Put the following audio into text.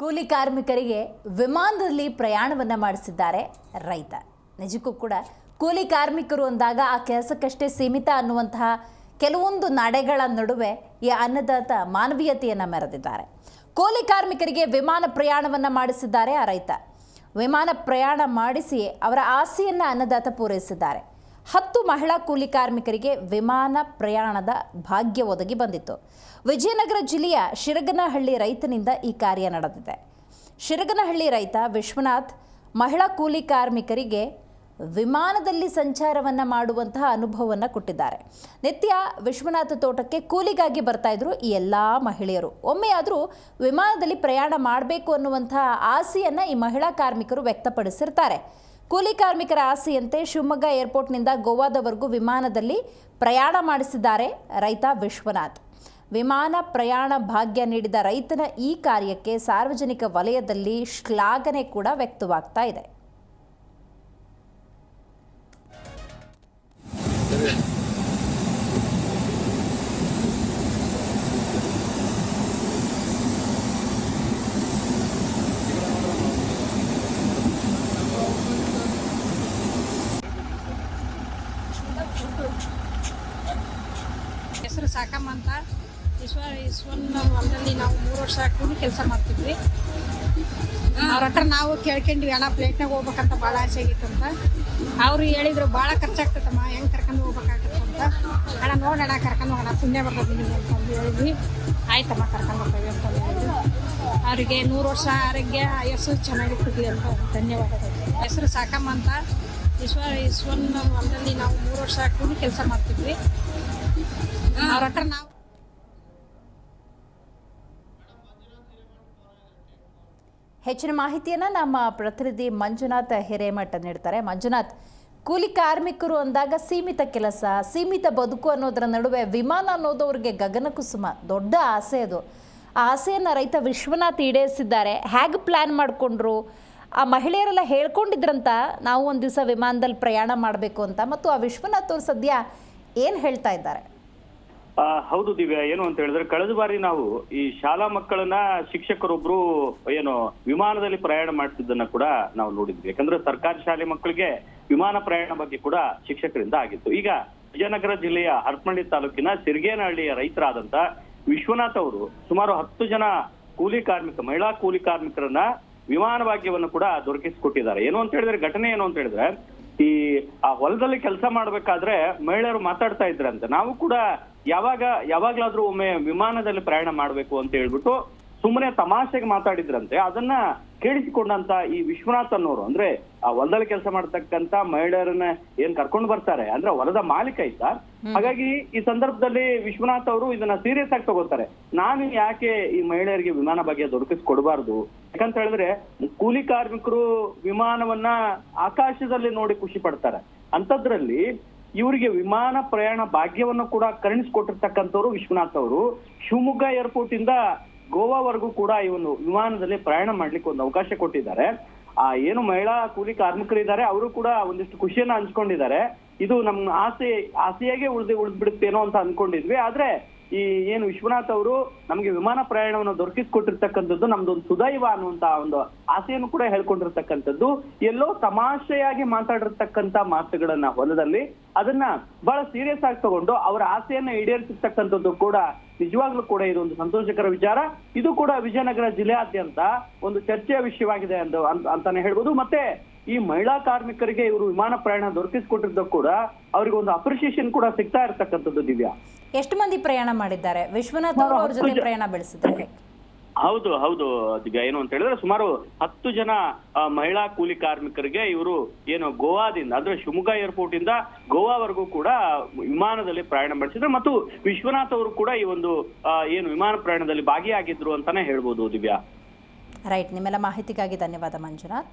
ಕೂಲಿ ಕಾರ್ಮಿಕರಿಗೆ ವಿಮಾನದಲ್ಲಿ ಪ್ರಯಾಣವನ್ನು ಮಾಡಿಸಿದ್ದಾರೆ ರೈತ. ನಿಜಕ್ಕೂ ಕೂಡ ಕೂಲಿ ಕಾರ್ಮಿಕರು ಅಂದಾಗ ಆ ಕೆಲಸಕ್ಕಷ್ಟೇ ಸೀಮಿತ ಅನ್ನುವಂತಹ ಕೆಲವೊಂದು ನಡೆಗಳ ನಡುವೆ ಈ ಅನ್ನದಾತ ಮಾನವೀಯತೆಯನ್ನು ಮೆರೆದಿದ್ದಾರೆ. ಕೂಲಿ ಕಾರ್ಮಿಕರಿಗೆ ವಿಮಾನ ಪ್ರಯಾಣವನ್ನು ಮಾಡಿಸಿದ್ದಾರೆ ಆ ರೈತ. ವಿಮಾನ ಪ್ರಯಾಣ ಮಾಡಿಸಿ ಅವರ ಆಸೆಯನ್ನು ಅನ್ನದಾತ ಪೂರೈಸಿದ್ದಾರೆ. ಹತ್ತು ಮಹಿಳಾ ಕೂಲಿ ಕಾರ್ಮಿಕರಿಗೆ ವಿಮಾನ ಪ್ರಯಾಣದ ಭಾಗ್ಯ ಒದಗಿ ಬಂದಿತ್ತು. ವಿಜಯನಗರ ಜಿಲ್ಲೆಯ ಶಿರಗನಹಳ್ಳಿ ರೈತನಿಂದ ಈ ಕಾರ್ಯ ನಡೆದಿದೆ. ಶಿರಗನಹಳ್ಳಿ ರೈತ ವಿಶ್ವನಾಥ್, ಮಹಿಳಾ ಕೂಲಿ ಕಾರ್ಮಿಕರಿಗೆ ವಿಮಾನದಲ್ಲಿ ಸಂಚಾರವನ್ನು ಮಾಡುವಂತಹ ಅನುಭವವನ್ನು ಕೊಟ್ಟಿದ್ದಾರೆ. ನಿತ್ಯ ವಿಶ್ವನಾಥ ತೋಟಕ್ಕೆ ಕೂಲಿಗಾಗಿ ಬರ್ತಾ ಇದ್ರು ಈ ಎಲ್ಲ ಮಹಿಳೆಯರು. ಒಮ್ಮೆಯಾದರೂ ವಿಮಾನದಲ್ಲಿ ಪ್ರಯಾಣ ಮಾಡಬೇಕು ಅನ್ನುವಂತಹ ಆಸೆಯನ್ನು ಈ ಮಹಿಳಾ ಕಾರ್ಮಿಕರು ವ್ಯಕ್ತಪಡಿಸಿರ್ತಾರೆ. ಕೂಲಿ ಕಾರ್ಮಿಕರ ಆಸೆಯಂತೆ ಶಿವಮೊಗ್ಗ ಏರ್ಪೋರ್ಟ್ನಿಂದ ಗೋವಾದವರೆಗೂ ವಿಮಾನದಲ್ಲಿ ಪ್ರಯಾಣ ಮಾಡಿಸಿದ್ದಾರೆ ರೈತ ವಿಶ್ವನಾಥ್. ವಿಮಾನ ಪ್ರಯಾಣ ಭಾಗ್ಯ ನೀಡಿದ ರೈತನ ಈ ಕಾರ್ಯಕ್ಕೆ ಸಾರ್ವಜನಿಕ ವಲಯದಲ್ಲಿ ಶ್ಲಾಘನೆ ಕೂಡ ವ್ಯಕ್ತವಾಗ್ತಾ ಇದೆ. ಹೆಸರು ಸಾಕಮ್ಮ ಅಂತ ಈಶ್ವ ಈಶ್ವನ ಹೊಲದಲ್ಲಿ ನಾವು ಮೂರು ವರ್ಷ ಕೂಲಿ ಕೆಲಸ ಮಾಡ್ತಿದ್ವಿ. ಅವ್ರ ಹತ್ರ ನಾವು ಕೇಳ್ಕೊಂಡ್ವಿ, ಅಣ್ಣ ಪ್ಲೇಟ್ನಾಗ ಹೋಗ್ಬೇಕಂತ ಭಾಳ ಆಸೆ ಆಗಿತ್ತಂತ ಅವರು ಹೇಳಿದ್ರು, ಭಾಳ ಖರ್ಚಾಗ್ತದಮ್ಮ, ಹೆಂಗೆ ಕರ್ಕೊಂಡು ಹೋಗ್ಬೇಕಾಗತ್ತೆ ಅಂತ. ಅಣ್ಣ ನೋಡೋಣ ಕರ್ಕೊಂಡು ಹೋಗೋಣ, ಪುಣ್ಯ ಬರ್ತದೆ ನಿಮಗೆ ಅಂತಂದು ಹೇಳಿದ್ವಿ. ಆಯ್ತಮ್ಮ, ಕರ್ಕೊಂಡು ಹೋಗ್ತೇವೆ ಅಂತ ಹೇಳಿದ್ರು. ಅವರಿಗೆ ನೂರು ವರ್ಷ ಆರೋಗ್ಯ, ಆಯಸ್ಸು ಚೆನ್ನಾಗಿರ್ತದೆ ಅಂತ ಧನ್ಯವಾದಗಳು. ಹೆಸರು ಸಾಕಮ್ಮ ಅಂತ ನಾವು ಮೂರು ವರ್ಷ ಕೂಲಿ ಕೆಲಸ ಮಾಡ್ತಿದ್ವಿ. ನಾವು ಹೆಚ್ಚಿನ ಮಾಹಿತಿಯನ್ನು ನಮ್ಮ ಪ್ರತಿನಿಧಿ ಮಂಜುನಾಥ್ ಹಿರೇಮಠ ನೀಡ್ತಾರೆ. ಮಂಜುನಾಥ್, ಕೂಲಿ ಕಾರ್ಮಿಕರು ಅಂದಾಗ ಸೀಮಿತ ಕೆಲಸ, ಸೀಮಿತ ಬದುಕು ಅನ್ನೋದರ ನಡುವೆ ವಿಮಾನ ಅನ್ನೋದು ಅವ್ರಿಗೆ ಗಗನ ಕುಸುಮ, ದೊಡ್ಡ ಆಸೆ ಅದು. ಆ ಆಸೆಯನ್ನು ರೈತ ವಿಶ್ವನಾಥ್ ಈಡೇರಿಸಿದ್ದಾರೆ. ಹೇಗೆ ಪ್ಲ್ಯಾನ್ ಮಾಡಿಕೊಂಡ್ರು? ಆ ಮಹಿಳೆಯರೆಲ್ಲ ಹೇಳ್ಕೊಂಡಿದ್ರಂತ, ನಾವು ಒಂದು ದಿವಸ ವಿಮಾನದಲ್ಲಿ ಪ್ರಯಾಣ ಮಾಡಬೇಕು ಅಂತ. ಮತ್ತು ಆ ವಿಶ್ವನಾಥ್ ಅವರು ಸದ್ಯ ಏನು ಹೇಳ್ತಾ ಇದ್ದಾರೆ? ಹೌದು ದಿವ್ಯಾ, ಏನು ಅಂತ ಹೇಳಿದ್ರೆ, ಕಳೆದ ಬಾರಿ ನಾವು ಈ ಶಾಲಾ ಮಕ್ಕಳನ್ನ ಶಿಕ್ಷಕರೊಬ್ರು ಏನು ವಿಮಾನದಲ್ಲಿ ಪ್ರಯಾಣ ಮಾಡ್ತಿದ್ದನ್ನ ಕೂಡ ನಾವು ನೋಡಿದ್ವಿ. ಯಾಕಂದ್ರೆ ಸರ್ಕಾರಿ ಶಾಲೆ ಮಕ್ಕಳಿಗೆ ವಿಮಾನ ಪ್ರಯಾಣ ಬಗ್ಗೆ ಕೂಡ ಶಿಕ್ಷಕರಿಂದ ಆಗಿತ್ತು. ಈಗ ವಿಜಯನಗರ ಜಿಲ್ಲೆಯ ಹರಪನಹಳ್ಳಿ ತಾಲೂಕಿನ ಸಿರಿಗೇನಹಳ್ಳಿಯ ರೈತರಾದಂತ ವಿಶ್ವನಾಥ್ ಅವರು ಸುಮಾರು ಹತ್ತು ಜನ ಕೂಲಿ ಕಾರ್ಮಿಕ, ಮಹಿಳಾ ಕೂಲಿ ಕಾರ್ಮಿಕರನ್ನ ವಿಮಾನ ಭಾಗ್ಯವನ್ನು ಕೂಡ ದೊರಕಿಸಿಕೊಟ್ಟಿದ್ದಾರೆ. ಏನು ಅಂತ ಹೇಳಿದ್ರೆ, ಘಟನೆ ಏನು ಅಂತ ಹೇಳಿದ್ರೆ, ಈ, ಆ ಹೊಲದಲ್ಲಿ ಕೆಲಸ ಮಾಡ್ಬೇಕಾದ್ರೆ ಮಹಿಳೆಯರು ಮಾತಾಡ್ತಾ ಇದ್ರಂತೆ. ನಾವು ಕೂಡ ಯಾವಾಗ, ಯಾವಾಗ್ಲಾದ್ರೂ ಒಮ್ಮೆ ವಿಮಾನದಲ್ಲಿ ಪ್ರಯಾಣ ಮಾಡ್ಬೇಕು ಅಂತ ಹೇಳ್ಬಿಟ್ಟು ಸುಮ್ಮನೆ ತಮಾಷೆಗೆ ಮಾತಾಡಿದ್ರಂತೆ ಅದನ್ನ ಕೇಳಿಸಿಕೊಂಡಂತ ಈ ವಿಶ್ವನಾಥ್ ಅನ್ನೋರು ಅಂದ್ರೆ ಆ ಹೊಲದಲ್ಲಿ ಕೆಲಸ ಮಾಡ್ತಕ್ಕಂತ ಮಹಿಳೆಯರನ್ನ ಏನ್ ಕರ್ಕೊಂಡು ಬರ್ತಾರೆ ಅಂದ್ರೆ ಹೊಲದ ಮಾಲೀಕ ಇದ್ದ ಹಾಗಾಗಿ ಈ ಸಂದರ್ಭದಲ್ಲಿ ವಿಶ್ವನಾಥ್ ಅವರು ಇದನ್ನ ಸೀರಿಯಸ್ ಆಗಿ ತಗೋತಾರೆ. ನಾನು ಯಾಕೆ ಈ ಮಹಿಳೆಯರಿಗೆ ವಿಮಾನ ಬಗ್ಗೆ ದೊರಕಿಸ್ಕೊಡ್ಬಾರ್ದು ಯಾಕಂತ ಹೇಳಿದ್ರೆ ಕೂಲಿ ಕಾರ್ಮಿಕರು ವಿಮಾನವನ್ನ ಆಕಾಶದಲ್ಲಿ ನೋಡಿ ಖುಷಿ ಪಡ್ತಾರೆ. ಅಂತದ್ರಲ್ಲಿ ಇವರಿಗೆ ವಿಮಾನ ಪ್ರಯಾಣ ಭಾಗ್ಯವನ್ನು ಕೂಡ ಕರುಣಿಸ್ಕೊಟ್ಟಿರ್ತಕ್ಕಂಥವ್ರು ವಿಶ್ವನಾಥ್ ಅವರು. ಶಿವಮೊಗ್ಗ ಏರ್ಪೋರ್ಟ್ ಇಂದ ಗೋವಾವರೆಗೂ ಕೂಡ ಈ ಒಂದು ವಿಮಾನದಲ್ಲಿ ಪ್ರಯಾಣ ಮಾಡ್ಲಿಕ್ಕೆ ಒಂದು ಅವಕಾಶ ಕೊಟ್ಟಿದ್ದಾರೆ. ಆ, ಏನು ಮಹಿಳಾ ಕೂಲಿ ಕಾರ್ಮಿಕರಿದ್ದಾರೆ, ಅವರು ಕೂಡ ಒಂದಿಷ್ಟು ಖುಷಿಯನ್ನ ಹಂಚ್ಕೊಂಡಿದ್ದಾರೆ. ಇದು ನಮ್ಮ ಆಸೆ, ಆಸೆಯಾಗೆ ಉಳಿದು ಉಳಿದ್ಬಿಡುತ್ತೇನೋ ಅಂತ ಅನ್ಕೊಂಡಿದ್ವಿ. ಆದ್ರೆ ಈ ಏನು ವಿಶ್ವನಾಥ್ ಅವರು ನಮಗೆ ವಿಮಾನ ಪ್ರಯಾಣವನ್ನು ದೊರಕಿಸ್ಕೊಟ್ಟಿರ್ತಕ್ಕಂಥದ್ದು ನಮ್ದೊಂದು ಸುದೈವ ಅನ್ನುವಂತ ಒಂದು ಆಸೆಯನ್ನು ಕೂಡ ಹೇಳ್ಕೊಂಡಿರ್ತಕ್ಕಂಥದ್ದು. ಎಲ್ಲೋ ತಮಾಷೆಯಾಗಿ ಮಾತಾಡಿರ್ತಕ್ಕಂತ ಮಾತುಗಳನ್ನ ಹೊಲದಲ್ಲಿ ಅದನ್ನ ಬಹಳ ಸೀರಿಯಸ್ ಆಗಿ ತಗೊಂಡು ಅವರ ಆಸೆಯನ್ನ ಈಡೇರಿಸಿರ್ತಕ್ಕಂಥದ್ದು ಕೂಡ ನಿಜವಾಗ್ಲೂ ಕೂಡ ಇದೊಂದು ಸಂತೋಷಕರ ವಿಚಾರ. ಇದು ಕೂಡ ವಿಜಯನಗರ ಜಿಲ್ಲೆಯಾದ್ಯಂತ ಒಂದು ಚರ್ಚೆಯ ವಿಷಯವಾಗಿದೆ ಅಂತ- ಅಂತಾನೆ ಹೇಳ್ಬೋದು. ಮತ್ತೆ ಈ ಮಹಿಳಾ ಕಾರ್ಮಿಕರಿಗೆ ಇವರು ವಿಮಾನ ಪ್ರಯಾಣ ದೊರಕಿಸಿಕೊಟ್ಟಿದ್ದು ಕೂಡ ಅವರಿಗೆ ಒಂದು ಅಪ್ರಿಸಿಯೇಷನ್ ಕೂಡ ಸಿಗ್ತಾ ಇರ್ತಕ್ಕಂಥದ್ದು ದಿವ್ಯಾ. ಎಷ್ಟು ಮಂದಿ ಪ್ರಯಾಣ ಮಾಡಿದ್ದಾರೆ? ವಿಶ್ವನಾಥ್ ಅವರು ಅವ್ರ ಜೊತೆ ಪ್ರಯಾಣ ಬೆಳೆಸಿದ್ದಾರೆ ಹೌದು ಹೌದು ದಿವ್ಯಾ ಏನು ಅಂತ ಹೇಳಿದ್ರೆ ಸುಮಾರು ಹತ್ತು ಜನ ಮಹಿಳಾ ಕೂಲಿ ಕಾರ್ಮಿಕರಿಗೆ ಇವರು ಏನು ಗೋವಾದಿಂದ ಅಂದ್ರೆ ಶಿವಮೊಗ್ಗ ಏರ್ಪೋರ್ಟ್ ಇಂದ ಗೋವಾವರೆಗೂ ಕೂಡ ವಿಮಾನದಲ್ಲಿ ಪ್ರಯಾಣ ಮಾಡಿಸಿದ್ರು ಮತ್ತು ವಿಶ್ವನಾಥ್ ಅವರು ಕೂಡ ಈ ಒಂದು ಏನು ವಿಮಾನ ಪ್ರಯಾಣದಲ್ಲಿ ಭಾಗಿಯಾಗಿದ್ರು ಅಂತಾನೆ ಹೇಳ್ಬೋದು ದಿವ್ಯಾ. ರೈಟ್ ನಿಮ್ಮೆಲ್ಲ ಮಾಹಿತಿಗಾಗಿ ಧನ್ಯವಾದ ಮಂಜುನಾಥ್.